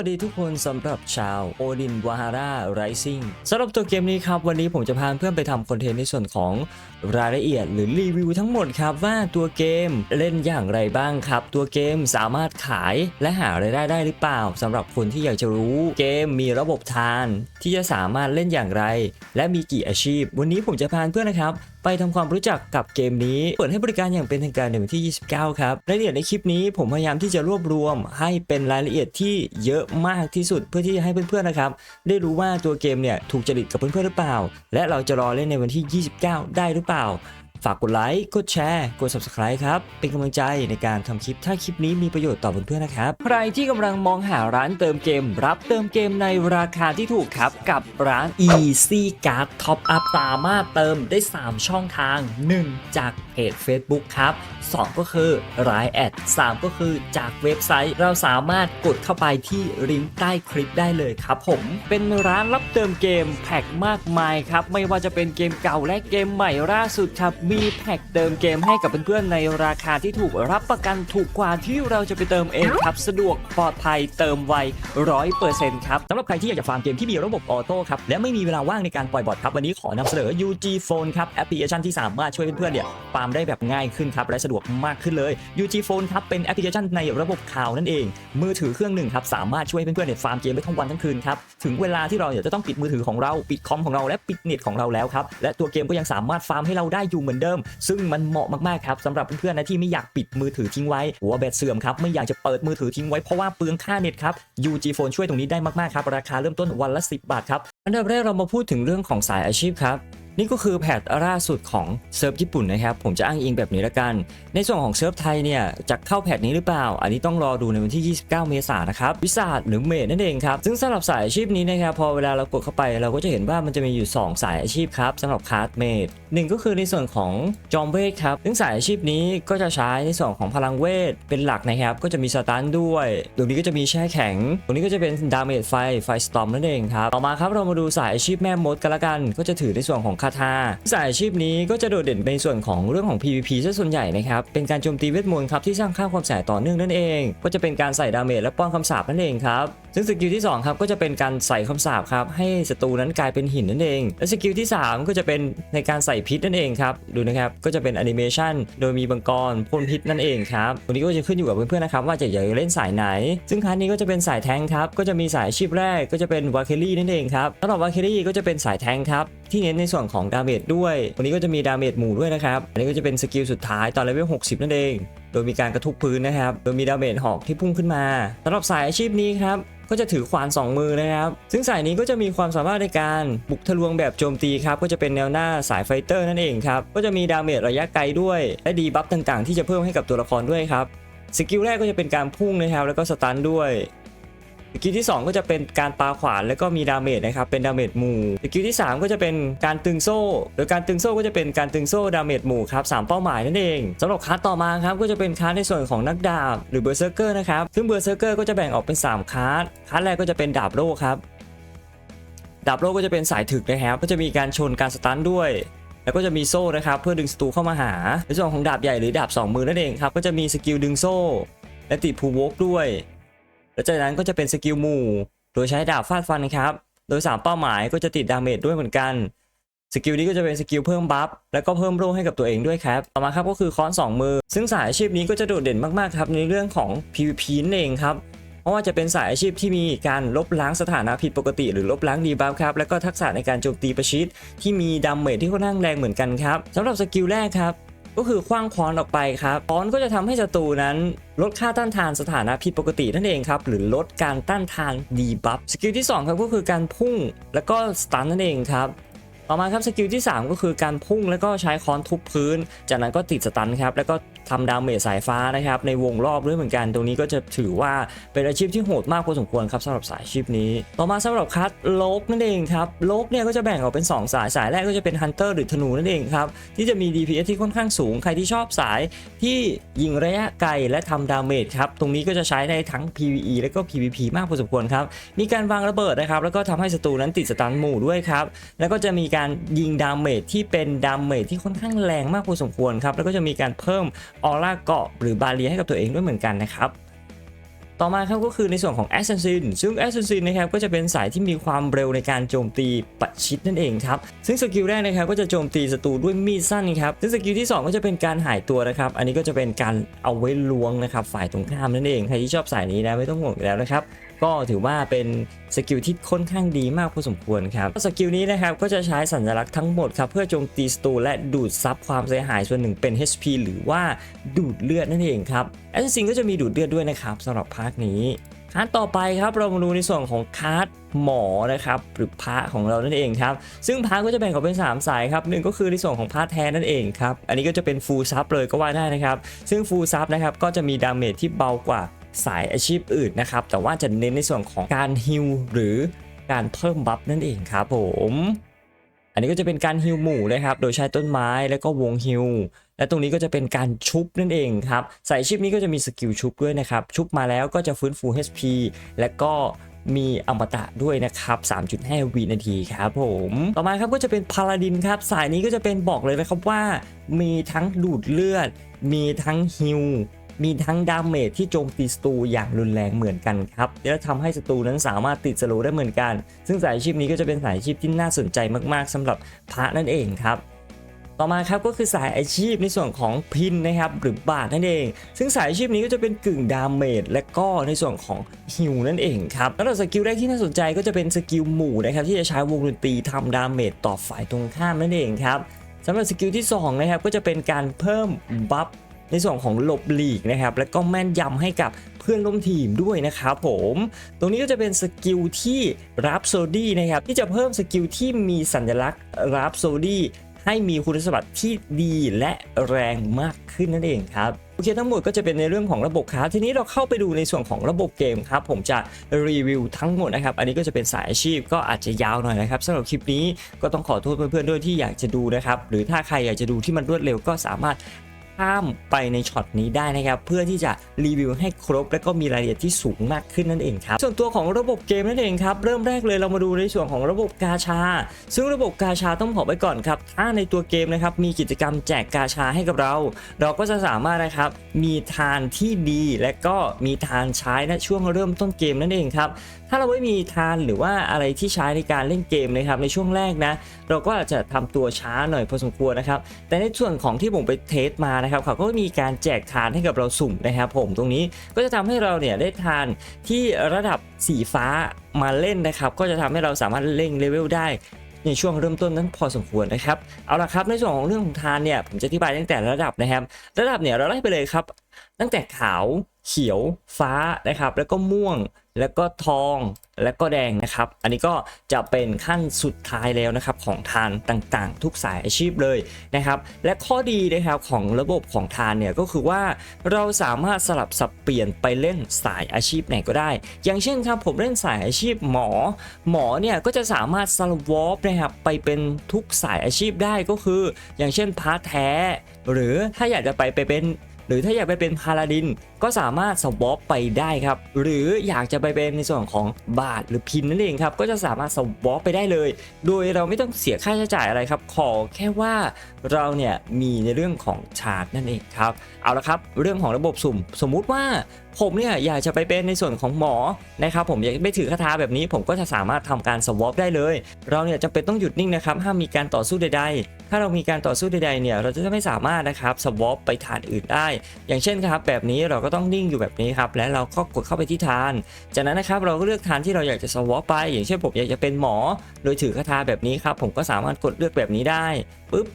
สวัสดีทุกคนสำหรับชาวโอดินวาฮาร่าไรซิงสำหรับตัวเกมนี้ครับ วันนี้ผมจะพาเพื่อนไปทำคอนเทนต์ในส่วนของรายละเอียดหรือรีวิวทั้งหมดครับ ว่าตัวเกมเล่นอย่างไรบ้างครับ ตัวเกมสามารถขายและหารายได้ได้หรือเปล่าสำหรับคนที่อยากจะรู้เกมมีระบบทาน ที่จะสามารถเล่นอย่างไร และมีกี่อาชีพ วันนี้ผมจะพาเพื่อนนะครับ ไปทำความรู้จักกับเกมนี้เปิดให้บริการอย่างเป็นทางการในวันที่ 29 ครับรายละเอียดในคลิปนี้ผมพยายามที่จะรวบรวม ให้เป็นรายละเอียดที่เยอะมากที่สุดเพื่อที่จะให้เพื่อนๆนะครับ ได้รู้ว่าตัวเกมเนี่ยถูกจริตกับเพื่อนๆหรือเปล่า และเราจะรอเล่นในวันที่ 29 ได้หรือเปล่า ฝากกดไลค์ กดแชร์ กด subscribe ครับ เป็นกำลังใจในการทำคลิป ถ้าคลิปนี้มีประโยชน์ต่อเพื่อนๆนะครับ ใครที่กำลังมองหาร้านเติมเกม รับเติมเกมในราคาที่ถูกครับ กับร้าน Easy Card Top Up สามารถเติมได้ 3 ช่องทาง 1 จากเพจ Facebook ครับ 2 ก็คือรายแอด 3 ก็คือจากเว็บไซต์ เราสามารถกดเข้าไปที่ลิงก์ใต้คลิปได้เลยครับผม เป็นร้านรับเติมเกมแพ็กมากมายครับ ไม่ว่าจะเป็นเกมเก่าและเกมใหม่ล่าสุดครับมีแพ็กเติมเกมให้กับเพื่อนๆในราคาที่ถูกรับประกันถูกกว่าที่เราจะไปเติมเองครับ สะดวกปลอดภัยเติมไวร้อยเปอร์เซ็นต์ครับสำหรับใครที่อยากจะฟาร์มเกมที่มีระบบออโต้ครับและไม่มีเวลาว่างในการปล่อยบอทครับวันนี้ขอนำเสนอ UG Phone ครับแอปพลิเคชันที่สามารถช่วยเพื่อนๆเนี่ยฟาร์มได้แบบง่ายขึ้นครับและสะดวกมากขึ้นเลย UG Phone ครับเป็นแอปพลิเคชันในระบบข่าวนั่นเอง มือถือเครื่องหนึ่งครับสามารถช่วยเพื่อนๆเนี่ยฟาร์มเกมได้ทั้งวันทั้งคืนครับถึงเวลาที่เราเนี่ยจะต้องปิดมือถือของเราปิดคอมของเราและปิดเน็ตของเราแล้วครับและตัวเกมก็ยังสามารถฟาร์มให้เราได้อยู่เหมือนเดิม ซึ่งมันเหมาะมากๆครับสำหรับเพื่อนๆนะที่ไม่อยากปิดมือถือทิ้งไว้ หัวแบตเสื่อมครับไม่อยากจะเปิดมือถือทิ้งไว้เพราะว่าเปลืองค่าเน็ตครับ UG Phone ช่วยตรงนี้ได้มากๆครับราคาเริ่มต้นวันละ 10 บาทครับอันดับแรกเรามาพูดถึงเรื่องของสายอาชีพครับ นี่ก็คือแพทล่าสุดของเซิร์ฟญี่ปุ่นนะครับ ผมจะอ้างอิงแบบนี้ละกัน ในส่วนของเซิร์ฟไทยเนี่ยจะเข้าแพทนี้หรือเปล่า อันนี้ต้องรอดูในวันที่ 29 เมษายนนะครับ วิสาดหรือเมดนั่นเองครับ ซึ่งสำหรับสายอาชีพนี้นะครับพอเวลาเรากดเข้าไปเราก็จะเห็นว่ามันจะมีอยู่ 2 สายอาชีพครับสำหรับคาร์ดเมดหนึ่งก็คือในส่วนของจอมเวทครับซึ่งสายอาชีพนี้ก็จะใช้ในส่วนของพลังเวทเป็นหลักนะครับก็จะมีสตันด้วยตรงนี้ก็จะมีแช่แข็ง ตรงนี้ก็จะเป็นดาเมจไฟไฟสตอมนั่นเองครับต่อมาครับเรามาดูสายอาชีพแม่มดกันละกัน ก็จะถือในส่วนของคาถาสายอาชีพนี้ก็จะโดดเด่นในส่วนของเรื่องของ PVP ซะส่วนใหญ่นะครับ เป็นการโจมตีเวทมนต์ครับที่สร้างค่าความเสียหายต่อเนื่องนั่นเอง ก็จะเป็นการใส่ดาเมจและป้อนคำสาปนั่นเองครับ ซึ่งสกิลที่2ครับก็จะเป็นการใส่คำสาปครับให้ศัตรูนั้นกลายเป็นหินนั่นเอง และสกิลที่ 3 ก็จะเป็นในการใส่พิษนั่นเองครับ ดูนะครับ ก็จะเป็นแอนิเมชันโดยมีบังกรพ่นพิษนั่นเองครับตรงนี้ก็จะขึ้นอยู่กับเพื่อนๆนะครับว่าจะอยากเล่นสายไหน ซึ่งครั้งนี้ก็จะเป็นสายแทงครับ ก็จะมีสายอาชีพแรกก็จะเป็นวาเคลี่นั่นเองครับสำหรับวาเคลี่ก็จะเป็นสายแทงค์ครับที่เน้นในส่วนของสองดาเมจด้วย วันนี้ก็จะมีดาเมจหมู่ด้วยนะครับ อันนี้ก็จะเป็นสกิลสุดท้ายตอนเลเวล 60 นั่นเอง โดยมีการกระทุกพื้นนะครับ โดยมีดาเมจหอกที่พุ่งขึ้นมาสำหรับสายอาชีพนี้ครับก็จะถือขวาน 2 มือนะครับ ซึ่งสายนี้ก็จะมีความสามารถในการบุกทะลวงแบบโจมตีครับ ก็จะเป็นแนวหน้าสายไฟเตอร์นั่นเองครับ ก็จะมีดาเมจระยะไกลด้วย และดีบัฟต่างๆ ที่จะเพิ่มให้กับตัวละครด้วยครับ สกิลแรกก็จะเป็นการพุ่งนะครับ แล้วก็สตันด้วย สกิลที่ 2 ก็จะเป็นการปาขวานแล้วก็มีดาเมจนะครับเป็นดาเมจหมู่สกิลที่ 3 ก็จะเป็นการตึงโซ่ โดยการตึงโซ่ก็จะเป็นการตึงโซ่ดาเมจหมู่ครับสามเป้าหมายนั่นเองสำหรับคัสต่อมาครับก็จะเป็นคัสในส่วนของนักดาบหรือเบอร์เซอร์เกอร์นะครับซึ่งเบอร์เซอร์เกอร์ก็จะแบ่งออกเป็น3คัสคัสแรกก็จะเป็นดาบโล่ครับดาบโล่ก็จะเป็นสายถึกนะครับก็จะมีการชนการสตันด้วยแล้วก็จะมีโซ่นะครับเพื่อดึงศัตรูเข้ามาหา ในส่วนของดาบใหญ่หรือดาบสองมือนั่นเองครับก็จะมีสกิลดึงโซ่ และติดพูวกด้วย และจากนั้นก็จะเป็นสกิลหมู่ โดยใช้ดาบฟาดฟันนะครับ โดย 3 เป้าหมายก็จะติดดาเมจด้วยเหมือนกัน สกิลนี้ก็จะเป็นสกิลเพิ่มบัฟแล้วก็เพิ่มโล่ให้กับตัวเองด้วยครับ ต่อมาครับก็คือค้อน2 มือ ซึ่งสายอาชีพนี้ก็จะโดดเด่นมากๆครับในเรื่องของ PVP นั่นเองครับเพราะว่าจะเป็นสายอาชีพที่มีการลบล้างสถานะผิดปกติ หรือลบล้างดีบัฟครับ แล้วก็ทักษะในการโจมตีประชิดที่มีดาเมจที่ค่อนข้างแรงเหมือนกันครับสำหรับสกิลแรกครับ ก็คือคว้างค้อนออกไปครับค้อนก็จะทำให้ศัตรูนั้นลดค่าต้านทานสถานะผิดปกตินั่นเองครับ หรือลดการต้านทานดีบัฟสกิลที่ 2 ครับก็คือการพุ่งแล้วก็สตันนั่นเองครับต่อมาครับสกิลที่ 3 ก็คือการพุ่งแล้วก็ใช้ค้อนทุบพื้น จากนั้นก็ติดสตันครับแล้วก็ ทำดาเมจสายฟ้านะครับในวงรอบด้วยเหมือนกัน ตรงนี้ก็จะถือว่าเป็นอาชีพที่โหดมากพอสมควรครับสำหรับสายอาชีพนี้ ต่อมาสำหรับคัสโลกนั่นเองครับโลกเนี่ยก็จะแบ่งออกเป็น 2 สายสายแรกก็จะเป็นฮันเตอร์หรือธนูนั่นเองครับที่จะมี DPS ที่ค่อนข้างสูง ใครที่ชอบสายที่ยิงระยะไกลและทำดาเมจครับตรงนี้ก็จะใช้ได้ทั้ง PVE และก็ PVP มากพอสมควรครับมีการวางระเบิดนะครับแล้วก็ทำให้ศัตรูนั้นติดสตันหมู่ด้วยครับแล้วก็จะมีการยิงดาเมจที่เป็นดาเมจที่ค่อนข้างแรงมากพอสมควรครับแล้วก็จะมีการเพิ่มออร่าเกาะหรือบาเรียให้กับตัวเองด้วยเหมือนกันนะครับต่อมาครับก็คือในส่วนของ Assassin ซึ่ง Assassin นะครับก็จะเป็นสายที่มีความเร็วในการโจมตีประชิดนั่นเองครับ ซึ่งสกิลแรกนะครับก็จะโจมตีศัตรูด้วยมีดสั้นครับ ซึ่งสกิลที่ 2 ก็จะเป็นการหายตัวนะครับ อันนี้ก็จะเป็นการเอาไว้ล้วงนะครับฝ่ายตรงข้ามนั่นเอง ใครที่ชอบสายนี้นะไม่ต้องห่วงแล้วนะครับ ก็ถือว่าเป็นสกิลที่ค่อนข้างดีมากพอสมควรครับสกิลนี้นะครับก็จะใช้สัญลักษณ์ทั้งหมดครับเพื่อโจมตีศัตรูและดูดซับความเสียหายส่วนหนึ่งเป็น HP หรือว่าดูดเลือดนั่นเองครับแอสซินก็จะมีดูดเลือดด้วยนะครับสำหรับภาคนี้คาร์ดต่อไปครับเรามาดูในส่วนของคาร์ดหมอนะครับหรือพระของเรานั่นเองครับ ซึ่งพระก็จะแบ่งออกเป็น 3 สายครับหนึ่งก็คือในส่วนของพระแท้นั่นเองครับ อันนี้ก็จะเป็นฟูลซับเลยก็ว่าได้นะครับ ซึ่งฟูลซับนะครับก็จะมีดาเมจที่เบากว่า สายอาชีพอื่นนะครับ แต่ว่าจะเน้นในส่วนของการฮิลหรือการเพิ่มบัฟนั่นเองครับผม อันนี้ก็จะเป็นการฮิลหมู่นะครับ โดยใช้ต้นไม้แล้วก็วงฮิลและตรงนี้ก็จะเป็นการชุบนั่นเองครับ สายอาชีพนี้ก็จะมีสกิลชุบด้วยนะครับ ชุบมาแล้วก็จะฟื้นฟู HP และก็มีอมตะด้วยนะครับ 3.5 วินาทีครับผม ต่อมาครับก็จะเป็นพาลาดินครับ สายนี้ก็จะเป็นบอกเลยนะครับว่า มีทั้งดูดเลือด มีทั้งฮิล มีทั้งดาเมจที่โจมตีศัตรูอย่างรุนแรงเหมือนกันครับและทำให้ศัตรูนั้นสามารถติดสโลว์ได้เหมือนกัน ซึ่งสายอาชีพนี้ก็จะเป็นสายอาชีพที่น่าสนใจมากๆสำหรับพระนั่นเองครับต่อมาครับก็คือสายอาชีพในส่วนของพินนะครับหรือบาทนั่นเอง ซึ่งสายอาชีพนี้ก็จะเป็นกึ่งดาเมจและก็ในส่วนของฮิวนั่นเองครับแล้วสกิลแรกที่น่าสนใจก็จะเป็นสกิลหมู่นะครับที่จะใช้วงดนตรีทำดาเมจต่อฝ่ายตรงข้ามนั่นเองครับสำหรับสกิลที่สองนะครับก็จะเป็นการเพิ่มบัฟ ในส่วนของหลบหลีกนะครับและก็แม่นยำให้กับเพื่อนร่วมทีมด้วยนะครับผม ตรงนี้ก็จะเป็นสกิลที่รับโซดี้นะครับที่จะเพิ่มสกิลที่มีสัญลักษณ์รับโซดี้ให้มีคุณสมบัติที่ดีและแรงมากขึ้นนั่นเองครับโอเคทั้งหมดก็จะเป็นในเรื่องของระบบครับทีนี้เราเข้าไปดูในส่วนของระบบเกมครับ ผมจะรีวิวทั้งหมดนะครับ อันนี้ก็จะเป็นสายอาชีพก็อาจจะยาวหน่อยนะครับสำหรับคลิปนี้ก็ต้องขอโทษเพื่อนๆด้วยที่อยากจะดูนะครับ หรือถ้าใครอยากจะดูที่มันรวดเร็วก็สามารถ ข้ามไปในช็อตนี้ได้นะครับเพื่อที่จะรีวิวให้ครบ และก็มีรายละเอียดที่สูงมากขึ้นนั่นเองครับส่วนตัวของระบบเกมนั่นเองครับเริ่มแรกเลยเรามาดูในส่วนของระบบกาชา ซึ่งระบบกาชาต้องบอกไว้ก่อนครับถ้าในตัวเกมนะครับมีกิจกรรมแจกกาชาให้กับเรา เราก็จะสามารถนะครับมีทานที่ดีและก็มีทานใช้ณช่วงเริ่มต้นเกมนั่นเองครับถ้าเราไม่มีทานหรือว่าอะไรที่ใช้ในการเล่นเกมนะครับในช่วงแรกนะ เราก็อาจจะทำตัวช้าหน่อยพอสมควรนะครับ แต่ในส่วนของที่ผมไปเทสมานะครับเขาก็มีการแจกทานให้กับเราสุ่มนะครับผมตรงนี้ก็จะทำให้เราเนี่ยได้ทานที่ระดับสีฟ้ามาเล่นนะครับ ก็จะทำให้เราสามารถเล่งเลเวลได้ในช่วงเริ่มต้นนั้นพอสมควรนะครับ เอาละครับในส่วนของเรื่องของทานเนี่ยผมจะอธิบายตั้งแต่ระดับนะครับ ระดับเนี่ยเราไล่ไปเลยครับ ตั้งแต่ขาวเขียวฟ้านะครับ แล้วก็ม่วงแล้วก็ทองแล้วก็แดงนะครับ อันนี้ก็จะเป็นขั้นสุดท้ายแล้วนะครับของทานต่างๆ ทุกสายอาชีพเลยนะครับ และข้อดีนะครับของระบบของทานเนี่ยก็คือว่าเราสามารถสลับสับเปลี่ยนไปเล่นสายอาชีพไหนก็ได้ อย่างเช่นครับผมเล่นสายอาชีพหมอ หมอเนี่ยก็จะสามารถสลับวอปนะครับไปเป็นทุกสายอาชีพได้ก็คือ อย่างเช่นพาร์ทแท้ หรือถ้าอยากจะไปไปเป็น รือถ้าอยากไปเป็นพาลาดิน ก็สามารถสวอปไปได้ครับ หรืออยากจะไปเป็นในส่วนของบาทหรือพินนั่นเองครับ ก็จะสามารถสวอปไปได้เลย โดยเราไม่ต้องเสียค่าใช้จ่ายอะไรครับ ขอแค่ว่าเราเนี่ยมีในเรื่องของชาร์จนั่นเองครับ เอาละครับเรื่องของระบบสุ่ม สมมุติว่าผมเนี่ยอยากจะไปเป็นในส่วนของหมอนะครับ ผมอยากไม่ถือคาถาแบบนี้ ผมก็จะสามารถทำการสวอปได้เลย เราเนี่ยจำเป็นต้องหยุดนิ่งนะครับ ห้ามมีการต่อสู้ใด ๆ ถ้าเรามีการต่อสู้ใดๆเนี่ยเราจะไม่สามารถนะครับสวอปไปทานอื่นได้ อย่างเช่นครับ แบบนี้เราก็็ต้องนิ่งอยู่แบบนี้ครับ และเราก็กดเข้าไปที่ทาน จากนั้นนะครับเราก็เลือกทานที่เราอยากจะสวอปไป อย่างเช่นผมอยากจะเป็นหมอ โดยถือคาถาแบบนี้ครับ ผมก็สามารถกดเลือกแบบนี้ได้ปุ๊บ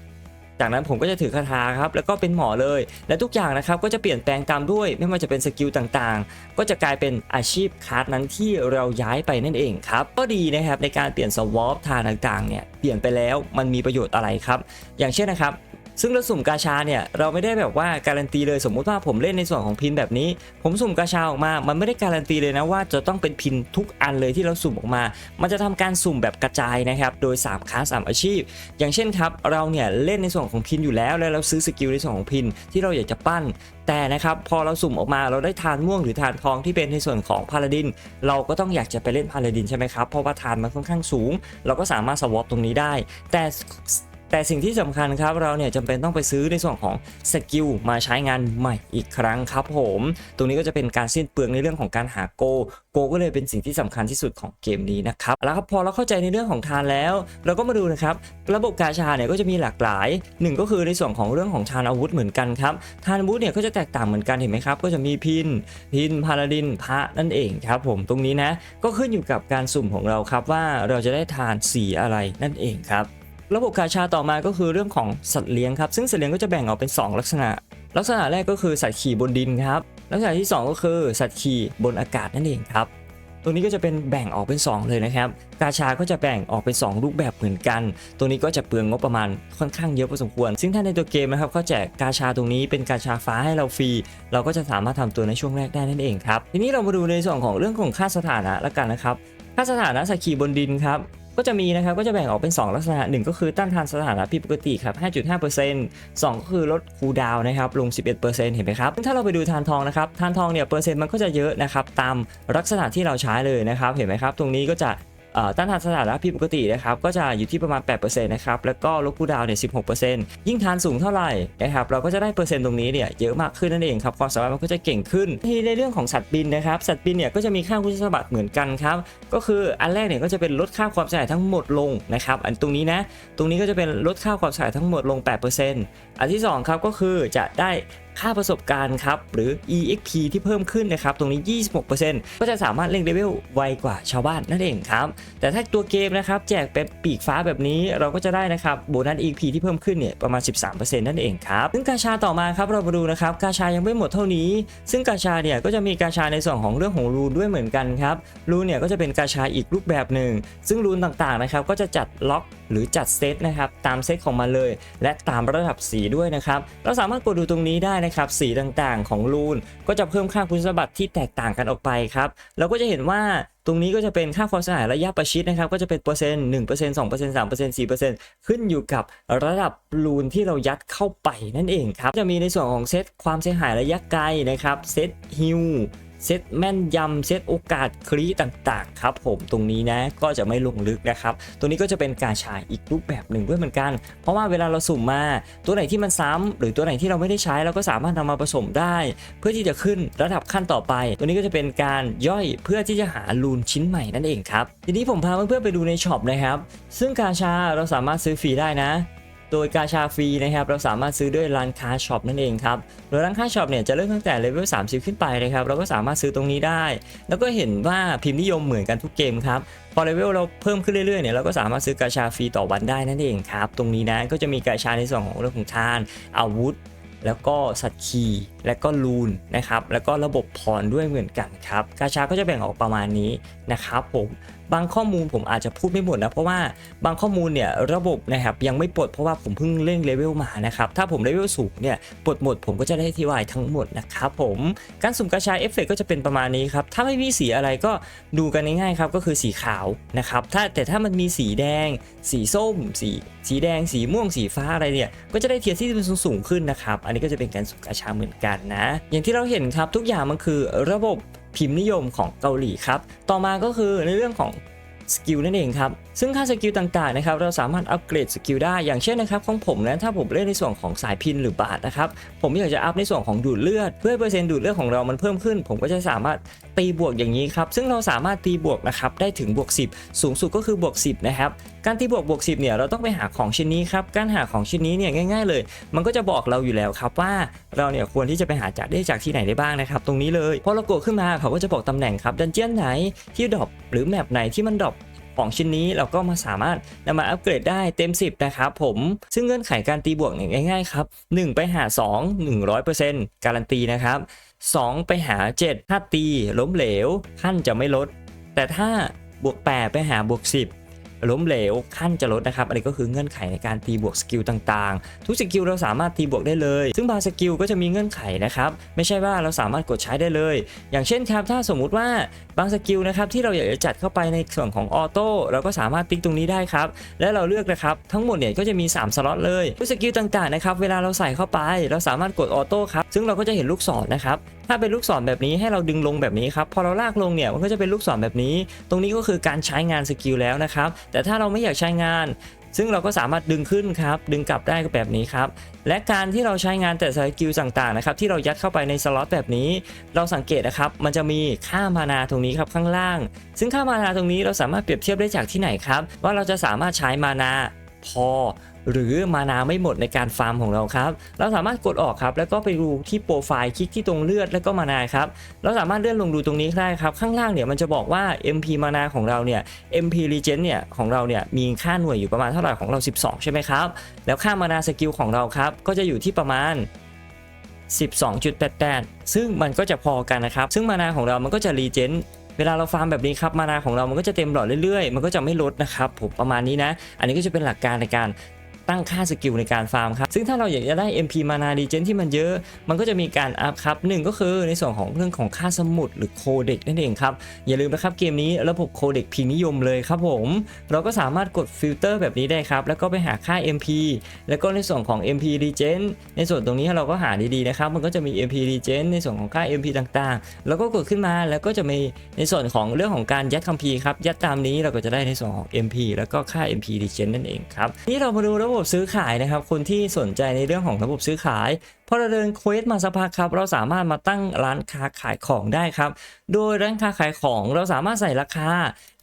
จากนั้นผมก็จะถือคาถาครับแล้วก็เป็นหมอเลย และทุกอย่างนะครับก็จะเปลี่ยนแปลงตามด้วย ไม่ว่าจะเป็นสกิลต่างๆ ก็จะกลายเป็นอาชีพคลาสนั้นที่เราย้ายไปนั่นเองครับก็ดีนะครับในการเปลี่ยนสวอปทานต่างๆเนี่ยเปลี่ยนไปแล้วมันมีประโยชน์อะไรครับ อย่างเช่นนะครับ ซึ่งเราสุ่มกาชาเนี่ยเราไม่ได้แบบว่าการันตีเลยสมมุติว่าผมเล่นในส่วนของพินแบบนี้ ผมสุ่มกาชาออกมา มันไม่ได้การันตีเลยนะว่าจะต้องเป็นพินทุกอันเลยที่เราสุ่มออกมา มันจะทำการสุ่มแบบกระจายนะครับโดย3คลาส3อาชีพ อย่างเช่นครับเราเนี่ยเล่นในส่วนของพินอยู่แล้ว แล้วเราซื้อสกิลในส่วนของพินที่เราอยากจะปั้น แต่นะครับพอเราสุ่มออกมาเราได้ทานม่วงหรือทานทองที่เป็นในส่วนของพาลาดิน เราก็ต้องอยากจะไปเล่นพาลาดินใช่ไหมครับเพราะว่าทานมันค่อนข้างสูง เราก็สามารถสวอปตรงนี้ได้ แต่ แต่สิ่งที่สำคัญครับเราเนี่ยจำเป็นต้องไปซื้อในส่วนของสกิลมาใช้งานใหม่อีกครั้งครับผม ตรงนี้ก็จะเป็นการสิ้นเปลืองในเรื่องของการหาโก โกก็เลยเป็นสิ่งที่สำคัญที่สุดของเกมนี้นะครับแล้วครับพอเราเข้าใจในเรื่องของทานแล้ว เราก็มาดูนะครับระบบกาชาเนี่ยก็จะมีหลากหลายหนึ่งก็คือในส่วนของเรื่องของทานอาวุธเหมือนกันครับทานอาวุธเนี่ยก็จะแตกต่างเหมือนกันเห็นไหมครับก็จะมีพินพินพาลาดินพระนั่นเองครับผมตรงนี้นะก็ขึ้นอยู่กับการสุ่มของเราครับว่าเราจะได้ทานสีอะไรนั่นเองครับ ระบบกาชาต่อมาก็คือเรื่องของสัตว์เลี้ยงครับ ซึ่งสัตว์เลี้ยงก็จะแบ่งออกเป็น 2 ลักษณะ ลักษณะแรกก็คือสัตว์ขี่บนดินครับ ลักษณะที่ 2 ก็คือสัตว์ขี่บนอากาศนั่นเองครับตรงนี้ก็จะเป็นแบ่งออกเป็น 2 เลยนะครับ กาชาก็จะแบ่งออกเป็น 2 รูปแบบเหมือนกันตรงนี้ก็จะเปลืองงบประมาณค่อนข้างเยอะพอสมควร ซึ่งถ้าในตัวเกมนะครับเขาแจกกาชาตรงนี้เป็นกาชาฟ้าให้เราฟรี เราก็จะสามารถทำตัวในช่วงแรกได้นั่นเองครับ ทีนี้เรามาดูในส่วนของเรื่องของค่าสถานะละกันนะครับ ค่าสถานะสัตว์ขี่บนดินครับ ก็จะมีนะครับก็จะแบ่งออกเป็น 2 ลักษณะหนึ่งก็คือต้านทานสถานะผิดปกติครับ 5.5% 2 ก็คือลดคูลดาวน์นะครับลง 11%เห็นไหมครับ ถ้าเราไปดูทานทองนะครับทานทองเนี่ยเปอร์เซ็นต์มันก็จะเยอะนะครับตามลักษณะที่เราใช้เลยนะครับเห็นไหมครับ ตรงนี้ก็จะ ต้านทานสถานะผิดปกตินะครับก็จะอยู่ที่ประมาณ 8%นะครับแล้วก็ลดคูลดาวเนี่ย16%ยิ่งทานสูงเท่าไหร่นะครับเราก็จะได้เปอร์เซ็นต์ตรงนี้เนี่ยเยอะมากขึ้นนั่นเองครับความสามารถมันก็จะเก่งขึ้นที่ในเรื่องของสัตว์บินนะครับสัตว์บินเนี่ยก็จะมีค่าคุณสมบัติเหมือนกันครับก็คืออันแรกเนี่ยก็จะเป็นลดค่าความเสียหายทั้งหมดลงนะครับอันตรงนี้นะตรงนี้ก็จะเป็นลดค่าความเสียหายทั้งหมดลง 8%อันที่สองครับก็คือจะได้ ค่าประสบการณ์ครับหรือ EXP ที่เพิ่มขึ้นนะครับตรงนี้ 26%ก็จะสามารถเล่งเลเวลไวกว่าชาวบ้านนั่นเองครับแต่ถ้าตัวเกมนะครับแจกเป็นปีกฟ้าแบบนี้เราก็จะได้นะครับโบนัส EXP ที่เพิ่มขึ้นเนี่ยประมาณ 13%นั่นเองครับซึ่งกาชาต่อมาครับเรามาดูนะครับกาชายังไม่หมดเท่านี้ ซึ่งกาชาเนี่ยก็จะมีกาชาในส่วนของเรื่องของรูนด้วยเหมือนกันครับรูนเนี่ยก็จะเป็นกาชาอีกรูปแบบหนึ่ง ซึ่งรูนต่างๆนะครับก็จะจัดล็อกหรือจัดเซตนะครับตามเซตของมันเลย และตามระดับสีด้วยนะครับเราสามารถกดดูตรงนี้ได้นะครับสีต่างๆ ของรูนก็จะเพิ่มค่าคุณสมบัติที่แตกต่างกันออกไปครับเราก็จะเห็นว่าตรงนี้ก็จะเป็นค่าความเสียหายระยะประชิดนะครับ ก็จะเป็นเปอร์เซ็นต์หนึ่งเปอร์เซ็นต์สองเปอร์เซ็นต์สามเปอร์เซ็นต์สี่เปอร์เซ็นต์ขึ้นอยู่กับระดับรูนที่เรายัดเข้าไปนั่นเองครับ จะมีในส่วนของเซตความเสียหายระยะไกลนะครับ เซตฮิล เซตแม่นยำเซตโอกาสคลีต่างๆครับผมตรงนี้นะก็จะไม่ลงลึกนะครับตัวนี้ก็จะเป็นการฉายอีกรูปแบบหนึ่งด้วยเหมือนกัน เพราะว่าเวลาเราสุ่มมา ตัวไหนที่มันซ้ำหรือตัวไหนที่เราไม่ได้ใช้เราก็สามารถนำมาผสมได้ เพื่อที่จะขึ้นระดับขั้นต่อไป ตัวนี้ก็จะเป็นการย่อยเพื่อที่จะหาลูนชิ้นใหม่นั่นเองครับทีนี้ผมพาเพื่อนๆไปดูในช็อปนะครับซึ่งกาชาเราสามารถซื้อฟรีได้นะ โดยกาชาฟรีนะครับเราสามารถซื้อด้วยร้านค้าช็อปนั่นเองครับโดยร้านค้าช็อปเนี่ยจะเริ่มตั้งแต่เลเวล30 ขึ้นไปนะครับเราก็สามารถซื้อตรงนี้ได้ แล้วก็เห็นว่าพิมพ์นิยมเหมือนกันทุกเกมครับพอเลเวลเราเพิ่มขึ้นเรื่อยๆเนี่ยเราก็สามารถซื้อกาชาฟรีต่อวันได้นั่นเองครับตรงนี้นะก็จะมีกาชาในส่วนของเรื่องของทานอาวุธแล้วก็สัตว์คีและก็ลูนนะครับ แล้วก็ระบบพรด้วยเหมือนกันครับ กาชาก็จะแบ่งออกประมาณนี้นะครับผม บางข้อมูลผมอาจจะพูดไม่หมดนะเพราะว่าบางข้อมูลเนี่ยระบบนะครับยังไม่ปลดเพราะว่าผมเพิ่งเล่นเลเวลมานะครับถ้าผมเลเวลสูงเนี่ยปลดหมดผมก็จะได้อธิบายทั้งหมดนะครับผมการสุ่มกาชายเอฟเฟกก็จะเป็นประมาณนี้ครับถ้าไม่มีสีอะไรก็ดูกันง่ายๆครับก็คือสีขาวนะครับถ้าแต่ถ้ามันมีสีแดง สีส้ม สี สีแดง สีม่วงสีฟ้าอะไรเนี่ยก็จะได้เทียร์ที่มันสูงขึ้นนะครับอันนี้ก็จะเป็นการสุ่มกาชาเหมือนกันนะ อย่างที่เราเห็นครับทุกอย่างมันคือระบบ พิมพ์นิยมของเกาหลีครับ ต่อมาก็คือในเรื่องของสกิลนั่นเองครับ ซึ่งค่าสกิลต่างๆนะครับ เราสามารถอัปเกรดสกิลได้ อย่างเช่นนะครับของผมนะถ้าผมเล่นในส่วนของสายพินหรือบาทนะครับ ผมอยากจะอัพในส่วนของดูดเลือด เพื่อเปอร์เซ็นต์ดูดเลือดของเรามันเพิ่มขึ้น ผมก็จะสามารถตีบวกอย่างนี้ครับ ซึ่งเราสามารถตีบวกนะครับได้ถึงบวก 10 สูงสุดก็คือบวก 10 นะครับ การตีบวกบวก 10 เนี่ยเราต้องไปหาของชิ้นนี้ครับ การหาของชิ้นนี้เนี่ยง่ายๆเลย มันก็จะบอกเราอยู่แล้วครับว่าเราเนี่ยควรที่จะไปหาจากได้จากที่ไหนได้บ้างนะครับ ตรงนี้เลยพอเรากดขึ้นมาเขาก็จะบอกตำแหน่งครับดันเจียนไหนที่ดรอปหรือแมปไหนที่มันดรอปของชิ้นนี้เราก็มาสามารถนำมาอัปเกรดได้เต็ม 10 นะครับผม ซึ่งเงื่อนไขการตีบวกเนี่ยง่ายๆครับ 1 ไปหา 2 100%การันตีนะครับ 2 ไปหา 7 ถ้าตีล้มเหลวขั้นจะไม่ลด แต่ถ้าบวก 8 ไปหาบวก 10 ล้มเหลวขั้นจะลดนะครับ อันนี้ก็คือเงื่อนไขในการตีบวกสกิลต่างๆ ทุกสกิลเราสามารถตีบวกได้เลย ซึ่งบางสกิลก็จะมีเงื่อนไขนะครับ ไม่ใช่ว่าเราสามารถกดใช้ได้เลย อย่างเช่นครับ ถ้าสมมุติว่าบางสกิลนะครับที่เราอยากจะจัดเข้าไปในส่วนของออโต้เราก็สามารถติ๊กตรงนี้ได้ครับ และเราเลือกนะครับทั้งหมดเนี่ยก็จะมี 3 สล็อตเลยทุกสกิลต่างๆนะครับเวลาเราใส่เข้าไป เราสามารถกดออโต้ครับซึ่งเราก็จะเห็นลูกศรนะครับถ้าเป็นลูกศรแบบนี้ให้เราดึงลงแบบนี้ครับพอเราลากลงเนี่ยมันก็จะเป็นลูกศรแบบนี้ ตรงนี้ก็คือการใช้งานสกิลแล้วนะครับแต่ถ้าเราไม่อยากใช้งาน ซึ่งเราก็สามารถดึงขึ้นครับ ดึงกลับได้ก็แบบนี้ครับ และการที่เราใช้งานแต่สกิลต่างๆนะครับที่เรายัดเข้าไปในสล็อตแบบนี้ เราสังเกตนะครับ มันจะมีค่ามานาตรงนี้ครับข้างล่าง ซึ่งค่ามานาตรงนี้เราสามารถเปรียบเทียบได้จากที่ไหนครับ ว่าเราจะสามารถใช้มานาพอ หรือมานาไม่หมดในการฟาร์มของเราครับ เราสามารถกดออกครับแล้วก็ไปดูที่โปรไฟล์คลิกที่ตรงเลือดแล้วก็มานาครับ เราสามารถเลื่อนลงดูตรงนี้ได้ครับ ข้างล่างเนี่ยมันจะบอกว่า MP มานาของเราเนี่ย MP Regen เนี่ยของเราเนี่ยมีค่าหน่วยอยู่ประมาณเท่าไหร่ของเรา 12 ใช่ไหมครับ แล้วค่ามานาสกิลของเราครับก็จะอยู่ที่ประมาณ12.88 ซึ่งมันก็จะพอกันนะครับ ซึ่งมานาของเรามันก็จะรีเจนเวลาเราฟาร์มแบบนี้ครับ มานาของเรามันก็จะเต็มหลอดเรื่อยๆ มันก็จะไม่ลดนะครับผมประมาณนี้นะ อันนี้ก็จะเป็นหลักการในการ ตั้งค่าสกิลในการฟาร์มครับซึ่งถ้าเราอยากจะได้ MP มานารีเจนที่มันเยอะ มันก็จะมีการอัพครับหนึ่งก็คือในส่วนของเรื่องของค่าสมุดหรือโคเด็กนั่นเองครับอย่าลืมนะครับเกมนี้ระบบโคเด็กพินิยมเลยครับผมเราก็สามารถกดฟิลเตอร์แบบนี้ได้ครับแล้วก็ไปหาค่า MP แล้วก็ในส่วนของ MP Regen ในส่วนตรงนี้เราก็หาดีๆนะครับมันก็จะมี MP Regen ในส่วนของค่า MP ต่างๆ แล้วก็กดขึ้นมาแล้วก็จะมีในส่วนของเรื่องของการยัดคัมภีร์ครับยัดตามนี้เราก็จะได้ในส่วนของ MP แล้วก็ค่า MP Regen นั่นเองครับนี่เรามาดูระบบบบซื้อขายนะครับคนที่สนใจในเรื่องของระบบซื้อขายพอเราเดินเควสมาสักพักครับ เราสามารถมาตั้งร้านค้าขายของได้ครับ โดยร้านค้าขายของเราสามารถใส่ราคา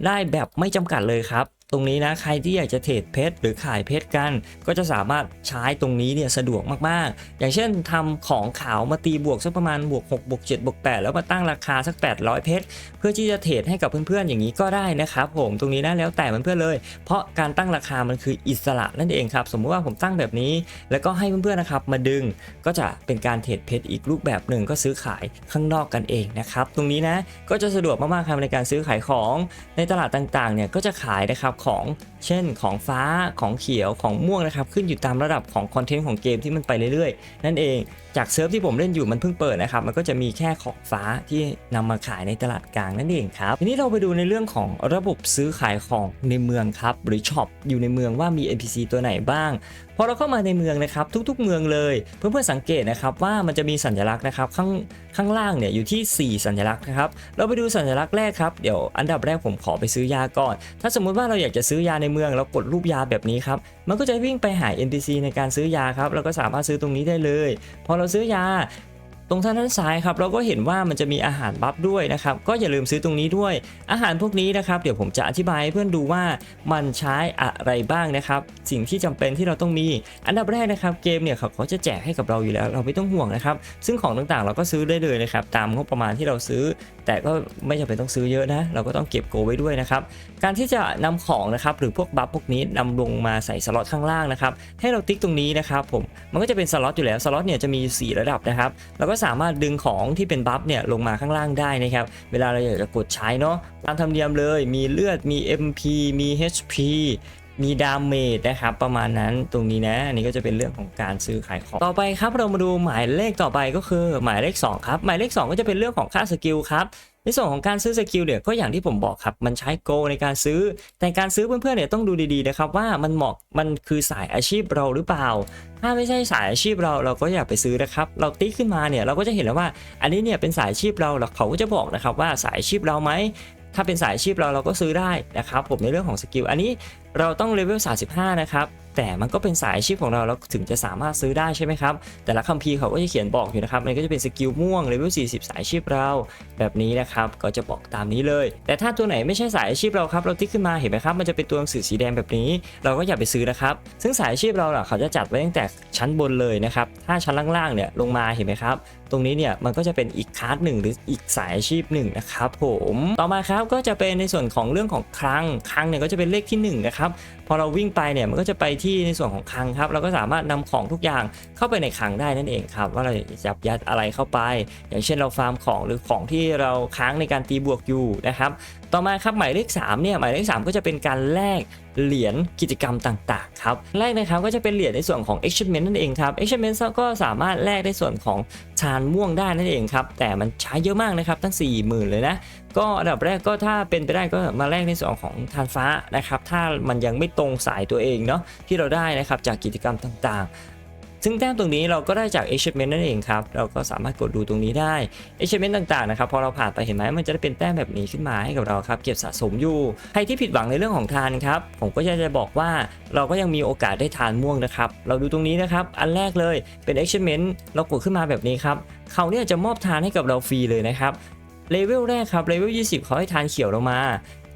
ได้แบบไม่จำกัดเลยครับ ตรงนี้นะใครที่อยากจะเทรดเพชรหรือขายเพชรกัน ก็จะสามารถใช้ตรงนี้เนี่ยสะดวกมากๆ อย่างเช่นทำของขาวมาตีบวกสักประมาณบวก6บวก7บวก8แล้วมาตั้งราคาสัก 800 เพชรเพื่อที่จะเทรดให้กับเพื่อนๆอย่างนี้ก็ได้นะครับผมตรงนี้นะแล้วแต่เพื่อนๆเลย เพราะการตั้งราคามันคืออิสระนั่นเองครับสมมุติว่าผมตั้งแบบนี้ แล้วก็ให้เพื่อนๆนะครับมาดึงก็จะเป็นการเทรดเพชรอีกรูปแบบหนึ่งก็ซื้อขายข้างนอกกันเองนะครับตรงนี้นะก็จะสะดวกมากๆครับในการซื้อขายของในตลาดต่างๆเนี่ยก็จะขายนะครับของ เช่น ของฟ้าของเขียวของม่วงนะครับ ขึ้นอยู่ตามระดับของคอนเทนต์ของเกมที่มันไปเรื่อยๆ นั่นเองจากเซิร์ฟที่ผมเล่นอยู่มันเพิ่งเปิดนะครับ มันก็จะมีแค่ของฟ้าที่นำมาขายในตลาดกลางนั่นเองครับทีนี้เราไปดูในเรื่องของระบบซื้อขายของในเมืองครับหรือช็อปอยู่ในเมืองว่ามี NPC ตัวไหนบ้าง อเราเข้ามาในเมืองนะครับทุกๆ เมืองเลย เพื่อนๆสังเกตนะครับว่ามันจะมีสัญลักษณ์นะครับข้างข้างล่างเนี่ยอยู่ที่ 4 สัญลักษณ์นะครับเราไปดูสัญลักษณ์แรกครับเดี๋ยวอันดับแรกผมขอไปซื้อยาก่อน ถ้าสมมุติว่าเราอยากจะซื้อยาในเมืองเรากดรูปยาแบบนี้ครับมันก็จะวิ่งไปหา NPC ในการซื้อยาครับเราก็สามารถซื้อตรงนี้ได้เลย พอเราซื้อยา ตรงทางด้านซ้ายครับเราก็เห็นว่ามันจะมีอาหารบัฟด้วยนะครับก็อย่าลืมซื้อตรงนี้ด้วย อาหารพวกนี้นะครับเดี๋ยวผมจะอธิบายให้เพื่อนดูว่ามันใช้อะไรบ้างนะครับสิ่งที่จำเป็นที่เราต้องมี อันดับแรกนะครับเกมเนี่ยเขาจะแจกให้กับเราอยู่แล้ว เราไม่ต้องห่วงนะครับซึ่งของต่างๆ เราก็ซื้อได้เลยนะครับตามงบประมาณที่เราซื้อ แต่ก็ไม่จำเป็นต้องซื้อเยอะนะ เราก็ต้องเก็บโกไว้ด้วยนะครับ การที่จะนำของนะครับหรือพวกบัฟพวกนี้นำลงมาใส่สล็อตข้างล่างนะครับให้เราติ๊กตรงนี้นะครับผมมันก็จะเป็นสล็อตอยู่แล้วสล็อตเนี่ยจะมี 4 ระดับนะครับเราก็สามารถดึงของที่เป็นบัฟเนี่ยลงมาข้างล่างได้นะครับเวลาเราอยากจะกดใช้เนาะตามธรรมเนียมเลยมีเลือดมี MP มี HP มีดาเมจนะครับประมาณนั้นตรงนี้นะ อันนี้ก็จะเป็นเรื่องของการซื้อขายของต่อไปครับเรามาดูหมายเลขต่อไปก็คือหมายเลข 2 ครับ หมายเลข 2 ก็จะเป็นเรื่องของค่าสกิลครับ ในส่วนของการซื้อสกิลเนี่ยก็อย่างที่ผมบอกครับ มันใช้โกในการซื้อ แต่การซื้อเพื่อนๆเนี่ยต้องดูดีๆนะครับว่ามันเหมาะมันคือสายอาชีพเราหรือเปล่า ถ้าไม่ใช่สายอาชีพเราเราก็อย่าไปซื้อนะครับ เราติ๊กขึ้นมาเนี่ยเราก็จะเห็นแล้วว่า อันนี้เนี่ยเป็นสายอาชีพเราเขาก็จะบอกนะครับว่าสายอาชีพเราไหมถ้าเป็นสายอาชีพเราเราก็ซื้อได้นะครับผมในเรื่องของสกิลอันนี้เราต้องเลเวล35 นะครับ แต่มันก็เป็นสายอาชีพของเราเราถึงจะสามารถซื้อได้ใช่ไหมครับ แต่ละคัมภีร์เขาก็จะเขียนบอกอยู่นะครับมันก็จะเป็นสกิลม่วงเลเวล40 สายอาชีพเรา แบบนี้นะครับก็จะบอกตามนี้เลย แต่ถ้าตัวไหนไม่ใช่สายอาชีพเราครับเราติ๊กขึ้นมาเห็นไหมครับมันจะเป็นตัวหนังสือสีแดงแบบนี้ เราก็อย่าไปซื้อนะครับ ซึ่งสายอาชีพเราล่ะเขาจะจัดไว้ตั้งแต่ชั้นบนเลยนะครับถ้าชั้นล่างๆเนี่ยลงมาเห็นไหมครับตรงนี้เนี่ยมันก็จะเป็นอีกคลาสหนึ่งหรืออีกสายอาชีพหนึ่งนะครับผมต่อมาครับก็จะเป็นในส่วนของเรื่องของคลังคลังเนี่ยก็จะเป็นเลขที่หนึ่งนะครับ พอเราวิ่งไปเนี่ยมันก็จะไปที่ในส่วนของคลังครับ เราก็สามารถนำของทุกอย่างเข้าไปในคลังได้นั่นเองครับ ว่าเราจับยัดอะไรเข้าไป อย่างเช่นเราฟาร์มของหรือของที่เราค้างในการตีบวกอยู่นะครับ ต่อมาครับหมายเลข3เนี่ยหมายเลข3ก็จะเป็นการแลกเหรียญกิจกรรมต่างๆครับแรกนะครับก็จะเป็นเหรียญในส่วนของ achievement นั่นเองครับ achievement ก็สามารถแลกในส่วนของชานม่วงได้นั่นเองครับแต่มันใช้เยอะมากนะครับตั้ง 40,000 เลยนะก็อันดับแรกก็ถ้าเป็นไปได้ก็มาแลกในส่วนของทานฟ้านะครับถ้ามันยังไม่ตรงสายตัวเองเนาะที่เราได้นะครับจากกิจกรรมต่างๆ ซึ่งแต้มตรงนี้เราก็ได้จาก achievement นั่นเองครับเราก็สามารถกดดูตรงนี้ได้ achievement ต่างๆนะครับพอเราผ่านไปเห็นไหมมันจะได้เป็นแต้มแบบนี้ขึ้นมาให้กับเราครับเก็บสะสมอยู่ใครที่ผิดหวังในเรื่องของทานครับผมก็อยากจะบอกว่าเราก็ยังมีโอกาสได้ทานม่วงนะครับเราดูตรงนี้นะครับอันแรกเลยเป็น achievement เรากดขึ้นมาแบบนี้ครับเขาเนี่ยจะมอบทานให้กับเราฟรีเลยนะครับเลเวลแรกครับเลเวล20เขาให้ทานเขียวเรามา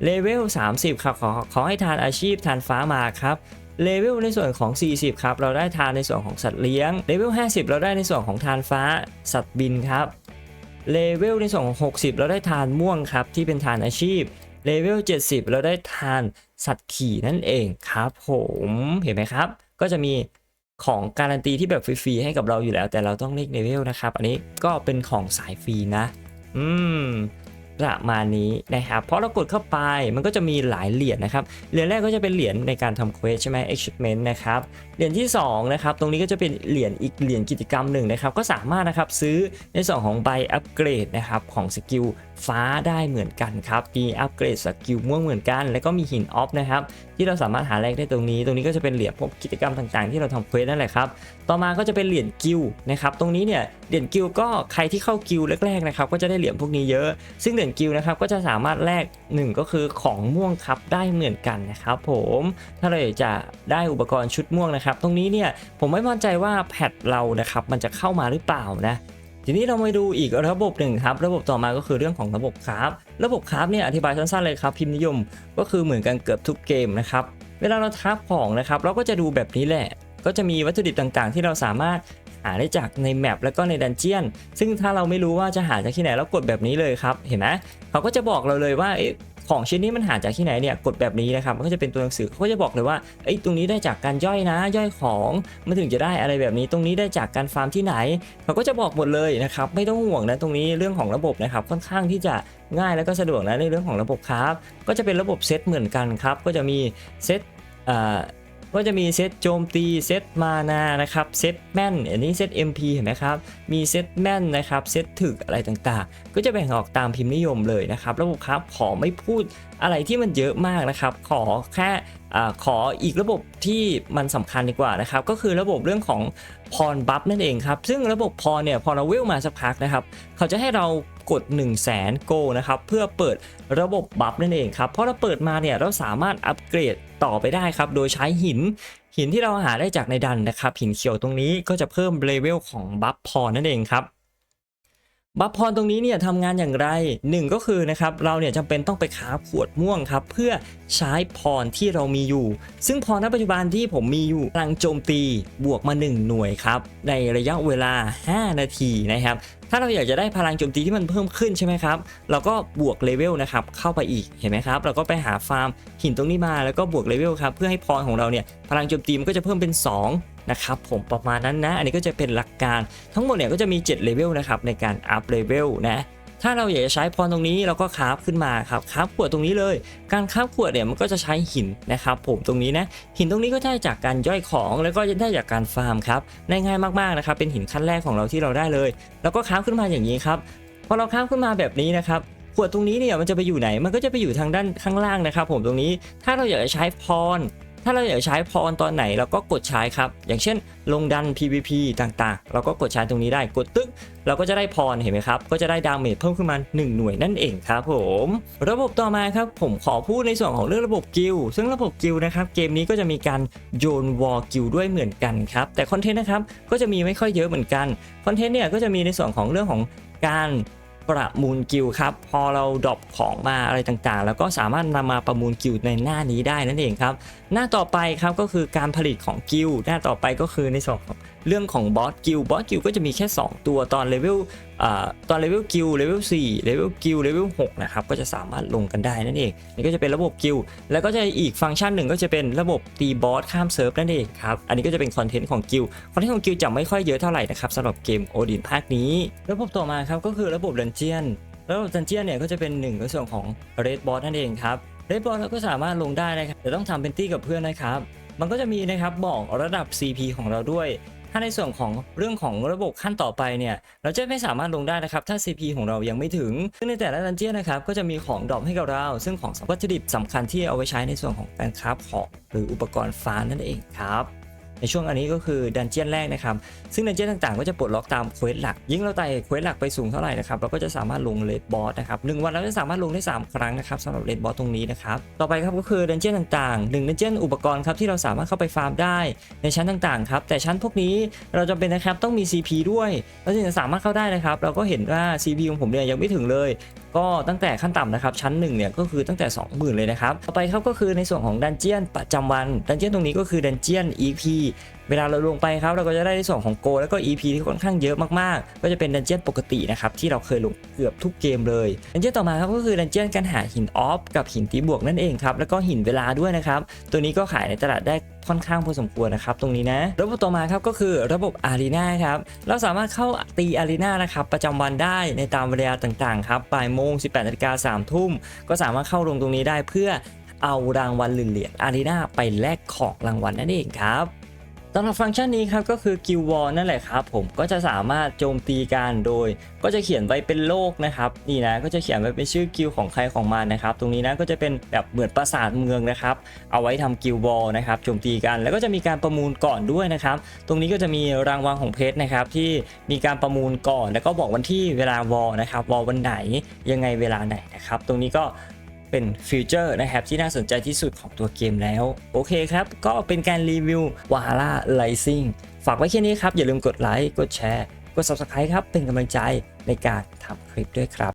เลเวล30ครับขอขอให้ทานอาชีพทานฟ้ามาครับ เลเวลในส่วนของ 40 ครับ เราได้ทานในส่วนของสัตว์เลี้ยง เลเวล 50 เราได้ในส่วนของทานฟ้า สัตว์บินครับ เลเวลในส่วนของ 60 เราได้ทานม่วงครับ ที่เป็นทานอาชีพ เลเวล 70 เราได้ทานสัตว์ขี่นั่นเองครับ ผม เห็นไหมครับ ก็จะมีของการันตีที่แบบฟรีๆให้กับเราอยู่แล้ว แต่เราต้องเลขเลเวลนะครับ อันนี้ก็เป็นของสายฟรีนะ อืม ประมาณนี้นะครับเพราะเรากดเข้าไปมันก็จะมีหลายเหรียญนะครับเหรียญแรกก็จะเป็นเหรียญในการทำเควสใช่ไหม achievement นะครับเหรียญที่2นะครับตรงนี้ก็จะเป็นเหรียญอีกเหรียญกิจกรรมหนึ่งนะครับก็สามารถนะครับซื้อในส่วนของใบอัปเกรดนะครับของสกิลฟ้าได้เหมือนกันครับมีอัปเกรดสกิลม่วงเหมือนกัน แล้วก็มีหินออฟนะครับที่เราสามารถหาแลกได้ตรงนี้ ตรงนี้ก็จะเป็นเหรียญพวกกิจกรรมต่างๆ ที่เราทำเควสนั่นแหละครับต่อมาก็จะเป็นเหรียญกิลนะครับตรงนี้เนี่ยเหรียญกิลก็ใครที่เข้ากิลแรกๆนะครับก็จะได้เหรียญพวกนี้เยอะ ซึ่งเหรียญกิลนะครับก็จะสามารถแลกหนึ่งก็คือของม่วงครับได้เหมือนกันนะครับผมถ้าเราอยากจะได้อุปกรณ์ชุดม่วงนะครับ ตรงนี้เนี่ยผมไม่มั่นใจว่าแพทเรานะครับมันจะเข้ามาหรือเปล่านะทีนี้เรามาดูอีกระบบหนึ่งครับ ระบบต่อมาก็คือเรื่องของระบบคราฟระบบคราฟเนี่ยอธิบายสั้นๆเลยครับพิมพ์นิยมก็คือเหมือนกันเกือบทุกเกมนะครับเวลาเราคราฟของนะครับ เราก็จะดูแบบนี้แหละ ก็จะมีวัตถุดิบต่างๆ ที่เราสามารถ หาได้จากในแมปแล้วก็ในดันเจียน ซึ่งถ้าเราไม่รู้ว่าจะหาจากที่ไหนเรากดแบบนี้เลยครับเห็นไหมเขาก็จะบอกเราเลยว่าของชิ้นนี้มันหาจากที่ไหนเนี่ยกดแบบนี้นะครับมันก็จะเป็นตัวหนังสือเขาก็จะบอกเลยว่าไอ้ตรงนี้ได้จากการย่อยนะย่อยของมันถึงจะได้อะไรแบบนี้ตรงนี้ได้จากการฟาร์มที่ไหนเขาก็จะบอกหมดเลยนะครับไม่ต้องห่วงนะตรงนี้เรื่องของระบบนะครับค่อนข้างที่จะง่ายแล้วก็สะดวกนะในเรื่องของระบบครับ ก็จะเป็นระบบเซตเหมือนกันครับก็จะมีเซตอ่า ก็จะมีเซตโจมตีเซตมานานะครับเซตแม่นอันนี้เซต MP เห็นไหมครับมีเซตแม่นนะครับเซตถึกอะไรต่างๆ ก็จะแบ่งออกตามพิมพ์นิยมเลยนะครับระบบครับขอไม่พูดอะไรที่มันเยอะมากนะครับ ขอแค่ขออีกระบบที่มันสำคัญดีกว่านะครับ ก็คือระบบเรื่องของพรบัฟนั่นเองครับ ซึ่งระบบพรเนี่ยพอเราเวลมาสักพักนะครับ เขาจะให้เรา กด 1 0 0 0 0แสนโกนะครับเพื่อเปิดระบบบัฟนั่นเองครับเพราะเราเปิดมาเนี่ยเราสามารถอัปเกรดต่อไปได้ครับโดยใช้หินหินที่เราหาได้จากในดันนะครับหินเขียวตรงนี้ก็จะเพิ่มเลเวลของบัฟพรนั่นเองครับ บัฟพรตรงนี้เนี่ยทำงานอย่างไรหนึ่งก็คือนะครับเราเนี่ยจำเป็นต้องไปคราขวดม่วงครับเพื่อใช้พรที่เรามีอยู่ ซึ่งพรณปัจจุบันที่ผมมีอยู่พลังโจมตีบวกมา 1 หน่วยครับในระยะเวลา 5 นาทีนะครับถ้าเราอยากจะได้พลังโจมตีที่มันเพิ่มขึ้นใช่ไหมครับเราก็บวกเลเวลนะครับเข้าไปอีกเห็นไหมครับเราก็ไปหาฟาร์มหินตรงนี้มาแล้วก็บวกเลเวลครับเพื่อให้พรของเราเนี่ยพลังโจมตีมันก็จะเพิ่มเป็น 2 นะครับผมประมาณนั้นนะ อันนี้ก็จะเป็นหลักการทั้งหมดเนี่ยก็จะมี 7 เลเวลนะครับในการอัพเลเวลนะถ้าเราอยากจะใช้พรตรงนี้เราก็คราฟขึ้นมาครับคราฟขวดตรงนี้เลย การคราฟขวดเนี่ยมันก็จะใช้หินนะครับผมตรงนี้นะหินตรงนี้ก็ได้จากการย่อยของแล้วก็ได้จากการฟาร์มครับง่ายมากๆนะครับเป็นหินขั้นแรกของเราที่เราได้เลย แล้วก็คราฟขึ้นมาอย่างนี้ครับพอเราคราฟขึ้นมาแบบนี้นะครับขวดตรงนี้เนี่ยมันจะไปอยู่ไหน มันก็จะไปอยู่ทางด้านข้างล่างนะครับ ผมตรงนี้ ถ้าเราอยากจะใช้พร ถ้าเราอยากใช้พรตอนไหนเราก็กดใช้ครับ อย่างเช่น ลงดัน PVP ต่างๆ เราก็กดใช้ตรงนี้ได้กดตึ๊กเราก็จะได้พรเห็นไหมครับ ก็จะได้ดาเมจเพิ่มขึ้นมา 1 หน่วยนั่นเองครับผม ระบบต่อมาครับผมขอพูดในส่วนของเรื่องระบบกิลซึ่งระบบกิลนะครับเกมนี้ก็จะมีการโยนวอลกิลด้วยเหมือนกันครับแต่คอนเทนต์นะครับก็จะมีไม่ค่อยเยอะเหมือนกันคอนเทนต์เนี่ยก็จะมีในส่วนของเรื่องของการ ประมูลกิลครับ พอเราดรอปของมาอะไรต่างๆ แล้วก็สามารถนำมาประมูลกิลในหน้านี้ได้นั่นเองครับ หน้าต่อไปครับก็คือการผลิตของกิลหน้าต่อไปก็คือในส่วนของเรื่องของบอสกิลบอสกิลก็จะมีแค่ 2 ตัวตอนเลเวลตอนเลเวลกิลเลเวล4เลเวลกิลเลเวล6นะครับก็จะสามารถลงกันได้นั่นเองนี่ก็จะเป็นระบบกิลแล้วก็จะอีกฟังก์ชันหนึ่งก็จะเป็นระบบตีบอสข้ามเซิร์ฟนั่นเองครับอันนี้ก็จะเป็นคอนเทนต์ของกิลคอนเทนต์ของกิลจะไม่ค่อยเยอะเท่าไหร่นะครับสำหรับเกมโอดินภาคนี้ ระบบต่อมาครับก็คือระบบดันเจียนระบบดันเจียนเนี่ยก็จะเป็นหนึ่งในส่วนของเรดบอสนั่นเองครับเรดบอสเราก็สามารถลงได้นะครับแต่ต้องทำเป็นตี้กับเพื่อนนะครับมันก็จะมีนะครับบอกระดับ CP ของเราด้วย ถ้าในส่วนของเรื่องของระบบขั้นต่อไปเนี่ยเราจะไม่สามารถลงได้นะครับ ถ้า CP ของเรายังไม่ถึง ซึ่งในแต่ละดันเจี้ยนนะครับก็จะมีของดรอปให้กับเรา ซึ่งของวัตถุดิบสำคัญที่เอาไว้ใช้ในส่วนของการคราฟของหรืออุปกรณ์ฟ้านั่นเองครับ ในช่วงอันนี้ก็คือดันเจียนแรกนะครับซึ่งดันเจียนต่างๆ ก็จะปลดล็อกตามเควสหลัก ยิ่งเราไต่เควสหลักไปสูงเท่าไหร่นะครับเราก็จะสามารถลงเลดบอสนะครับหนึ่งวันเราจะสามารถลงได้ 3 ครั้งนะครับสำหรับเลดบอสตรงนี้นะครับต่อไปครับก็คือดันเจียนต่างๆหนึ่งดันเจียนอุปกรณ์ครับที่เราสามารถเข้าไปฟาร์มได้ในชั้นต่างๆครับแต่ชั้นพวกนี้เราจำเป็นนะครับต้องมี CP ด้วยเราจึงจะสามารถเข้าได้นะครับ เราก็เห็นว่า CP ของผมเนี่ยยังไม่ถึงเลย ก็ตั้งแต่ขั้นต่ำนะครับชั้น1เนี่ยก็คือตั้งแต่ 20,000 เลยนะครับต่อไปครับก็คือในส่วนของดันเจียนประจำวันดันเจียนตรงนี้ก็คือดันเจียน EP เวลาเราลงไปครับเราก็จะได้ในส่วนของโกแล้วก็ EP ที่ค่อนข้างเยอะมากๆ ก็จะเป็นดันเจียนปกตินะครับที่เราเคยลงเกือบทุกเกมเลยดันเจียนต่อมาครับก็คือดันเจียนการหาหินออฟกับหินตีบวกนั่นเองครับแล้วก็หินเวลาด้วยนะครับตัวนี้ก็ขายในตลาดได้ ค่อนข้างพอสมควรนะครับตรงนี้นะ ระบบต่อมาครับก็คือระบบอารีนาครับเราสามารถเข้าตีอารีนานะครับประจำวันได้ในตามเวลาต่างๆครับบ่ายโมง 18นาฬิกา3ทุ่มก็สามารถเข้าลงตรงนี้ได้เพื่อเอารางวัลเหรียญอารีนาไปแลกของรางวัลนั่นเองครับ สำหรับฟังก์ชันนี้ครับก็คือกิลวอลนั่นแหละครับผมก็จะสามารถโจมตีกันโดย ก็จะเขียนไว้เป็นโลกนะครับนี่นะก็จะเขียนไว้เป็นชื่อกิลของใครของมันนะครับตรงนี้นะก็จะเป็นแบบเหมือนปราสาทเมืองนะครับเอาไว้ทำกิลบอลนะครับโจมตีกันแล้วก็จะมีการประมูลก่อนด้วยนะครับตรงนี้ก็จะมีรางวัลของเพชรนะครับที่มีการประมูลก่อน แล้วก็บอกวันที่เวลาวอลนะครับวอลวันไหนยังไงเวลาไหนนะครับตรงนี้ก็ เป็นฟิวเจอร์นะครับที่น่าสนใจที่สุดของตัวเกมแล้ว โอเคครับ ก็เป็นการรีวิววาร่าไลซิ่งฝากไว้แค่นี้ครับ อย่าลืมกดไลค์กดแชร์ กด subscribe ครับ เป็นกำลังใจในการทำคลิปด้วยครับ